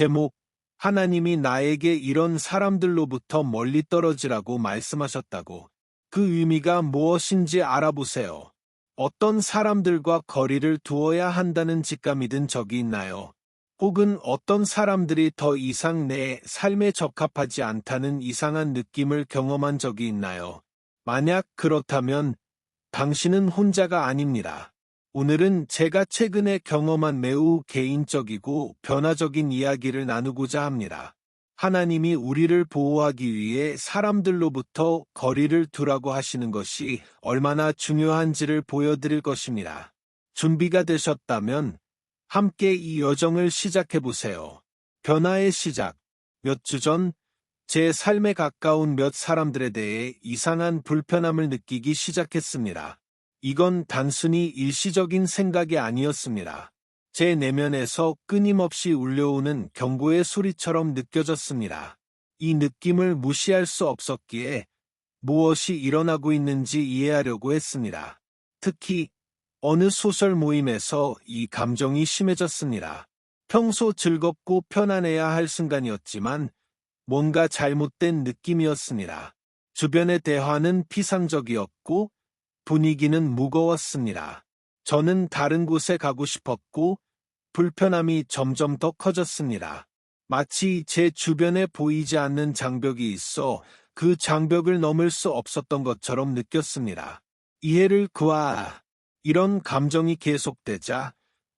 제목, 하나님이 나에게 이런 사람들로부터 멀리 떨어지라고 말씀하셨다고. 그 의미가 무엇인지 알아보세요. 어떤 사람들과 거리를 두어야 한다는 직감이 든 적이 있나요? 혹은 어떤 사람들이 더 이상 내 삶에 적합하지 않다는 이상한 느낌을 경험한 적이 있나요? 만약 그렇다면 당신은 혼자가 아닙니다. 오늘은 제가 최근에 경험한 매우 개인적이고 변화적인 이야기를 나누고자 합니다. 하나님이 우리를 보호하기 위해 사람들로부터 거리를 두라고 하시는 것이 얼마나 중요한지를 보여드릴 것입니다. 준비가 되셨다면 함께 이 여정을 시작해 보세요. 변화의 시작. 몇 주 전, 제 삶에 가까운 몇 사람들에 대해 이상한 불편함을 느끼기 시작했습니다. 이건 단순히 일시적인 생각이 아니었습니다. 제 내면에서 끊임없이 울려오는 경고의 소리처럼 느껴졌습니다. 이 느낌을 무시할 수 없었기에 무엇이 일어나고 있는지 이해하려고 했습니다. 특히 어느 소설 모임에서 이 감정이 심해졌습니다. 평소 즐겁고 편안해야 할 순간이었지만 뭔가 잘못된 느낌이었습니다. 주변의 대화는 피상적이었고 분위기는 무거웠습니다. 저는 다른 곳에 가고 싶었고 불편함이 점점 더 커졌습니다. 마치 제 주변에 보이지 않는 장벽이 있어 그 장벽을 넘을 수 없었던 것처럼 느꼈습니다. 이해를 구하. 이런 감정이 계속되자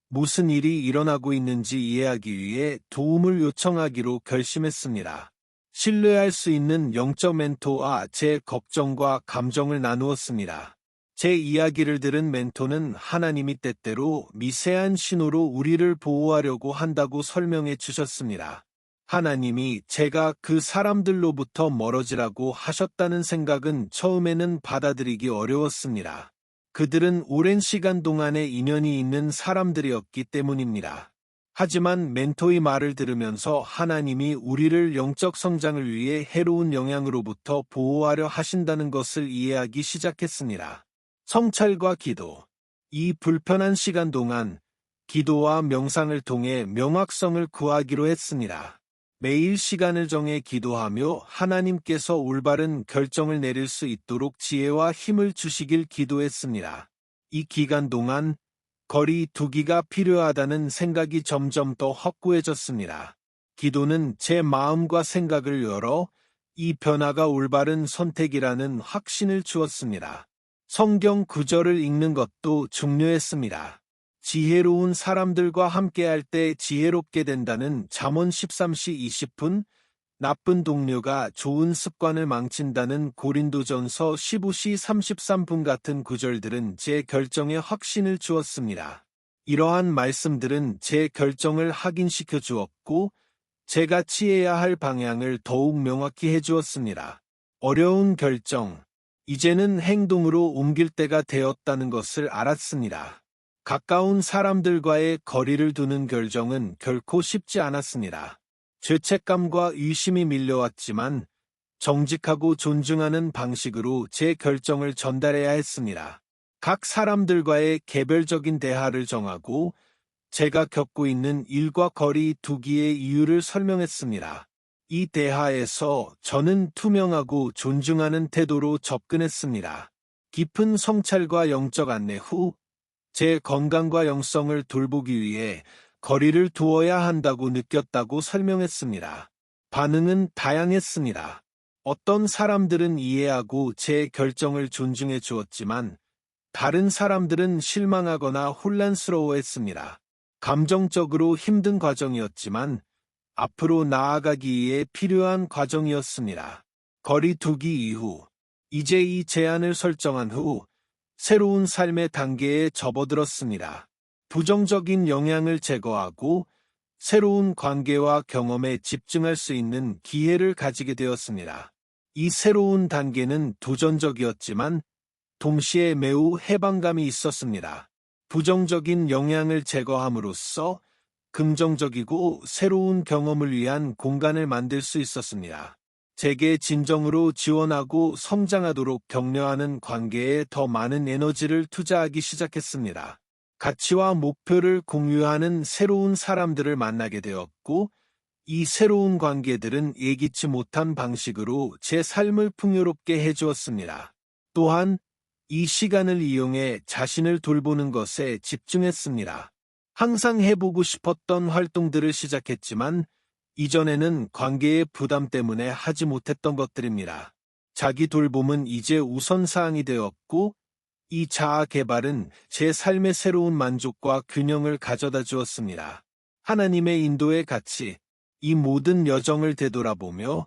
무슨 일이 일어나고 있는지 이해하기 위해 도움을 요청하기로 결심했습니다. 신뢰할 수 있는 영적 멘토와 제 걱정과 감정을 나누었습니다. 제 이야기를 들은 멘토는 하나님이 때때로 미세한 신호로 우리를 보호하려고 한다고 설명해 주셨습니다. 하나님이 제가 그 사람들로부터 멀어지라고 하셨다는 생각은 처음에는 받아들이기 어려웠습니다. 그들은 오랜 시간 동안의 인연이 있는 사람들이었기 때문입니다. 하지만 멘토의 말을 들으면서 하나님이 우리를 영적 성장을 위해 해로운 영향으로부터 보호하려 하신다는 것을 이해하기 시작했습니다. 성찰과 기도. 이 불편한 시간 동안 기도와 명상을 통해 명확성을 구하기로 했습니다. 매일 시간을 정해 기도하며 하나님께서 올바른 결정을 내릴 수 있도록 지혜와 힘을 주시길 기도했습니다. 이 기간 동안 거리 두기가 필요하다는 생각이 점점 더 확고해졌습니다. 기도는 제 마음과 생각을 열어 이 변화가 올바른 선택이라는 확신을 주었습니다. 성경 구절을 읽는 것도 중요했습니다. 지혜로운 사람들과 함께할 때 지혜롭게 된다는 잠언 13시 20분, 나쁜 동료가 좋은 습관을 망친다는 고린도전서 15시 33분 같은 구절들은 제 결정에 확신을 주었습니다. 이러한 말씀들은 제 결정을 확인시켜 주었고, 제가 취해야 할 방향을 더욱 명확히 해 주었습니다. 어려운 결정, 이제는 행동으로 옮길 때가 되었다는 것을 알았습니다. 가까운 사람들과의 거리를 두는 결정은 결코 쉽지 않았습니다. 죄책감과 의심이 밀려왔지만 정직하고 존중하는 방식으로 제 결정을 전달해야 했습니다. 각 사람들과의 개별적인 대화를 정하고 제가 겪고 있는 일과 거리 두기의 이유를 설명했습니다. 이 대화에서 저는 투명하고 존중하는 태도로 접근했습니다. 깊은 성찰과 영적 안내 후 제 건강과 영성을 돌보기 위해 거리를 두어야 한다고 느꼈다고 설명했습니다. 반응은 다양했습니다. 어떤 사람들은 이해하고 제 결정을 존중해 주었지만 다른 사람들은 실망하거나 혼란스러워했습니다. 감정적으로 힘든 과정이었지만 앞으로 나아가기 위해 필요한 과정이었습니다. 거리 두기 이후 이제 이 제안을 설정한 후 새로운 삶의 단계에 접어들었습니다. 부정적인 영향을 제거하고 새로운 관계와 경험에 집중할 수 있는 기회를 가지게 되었습니다. 이 새로운 단계는 도전적이었지만 동시에 매우 해방감이 있었습니다. 부정적인 영향을 제거함으로써 긍정적이고 새로운 경험을 위한 공간을 만들 수 있었습니다. 제게 진정으로 지원하고 성장하도록 격려하는 관계에 더 많은 에너지를 투자하기 시작했습니다. 가치와 목표를 공유하는 새로운 사람들을 만나게 되었고, 이 새로운 관계들은 예기치 못한 방식으로 제 삶을 풍요롭게 해주었습니다. 또한 이 시간을 이용해 자신을 돌보는 것에 집중했습니다. 항상 해보고 싶었던 활동들을 시작했지만 이전에는 관계의 부담 때문에 하지 못했던 것들입니다. 자기 돌봄은 이제 우선사항이 되었고 이 자아 개발은 제 삶의 새로운 만족과 균형을 가져다 주었습니다. 하나님의 인도에 같이 이 모든 여정을 되돌아보며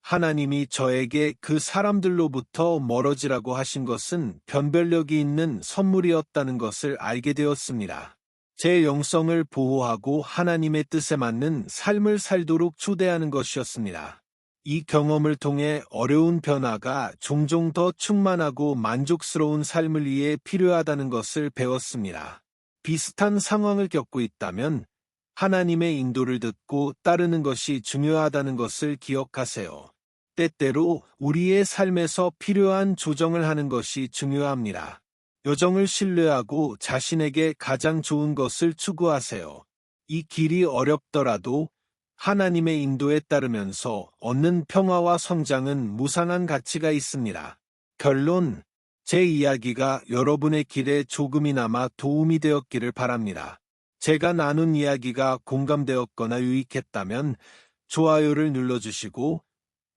하나님이 저에게 그 사람들로부터 멀어지라고 하신 것은 변별력이 있는 선물이었다는 것을 알게 되었습니다. 제 영성을 보호하고 하나님의 뜻에 맞는 삶을 살도록 초대하는 것이었습니다. 이 경험을 통해 어려운 변화가 종종 더 충만하고 만족스러운 삶을 위해 필요하다는 것을 배웠습니다. 비슷한 상황을 겪고 있다면 하나님의 인도를 듣고 따르는 것이 중요하다는 것을 기억하세요. 때때로 우리의 삶에서 필요한 조정을 하는 것이 중요합니다. 여정을 신뢰하고 자신에게 가장 좋은 것을 추구하세요. 이 길이 어렵더라도 하나님의 인도에 따르면서 얻는 평화와 성장은 무상한 가치가 있습니다. 결론, 제 이야기가 여러분의 길에 조금이나마 도움이 되었기를 바랍니다. 제가 나눈 이야기가 공감되었거나 유익했다면 좋아요를 눌러주시고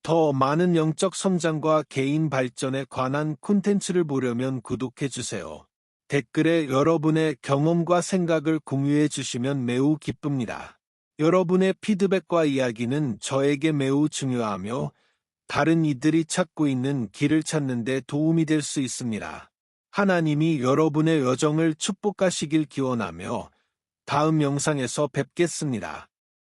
더 많은 영적 성장과 개인 발전에 관한 콘텐츠를 보려면 구독해주세요. 댓글에 여러분의 경험과 생각을 공유해 주시면 매우 기쁩니다. 여러분의 피드백과 이야기는 저에게 매우 중요하며 다른 이들이 찾고 있는 길을 찾는 데 도움이 될 수 있습니다. 하나님이 여러분의 여정을 축복하시길 기원하며 다음 영상에서 뵙겠습니다.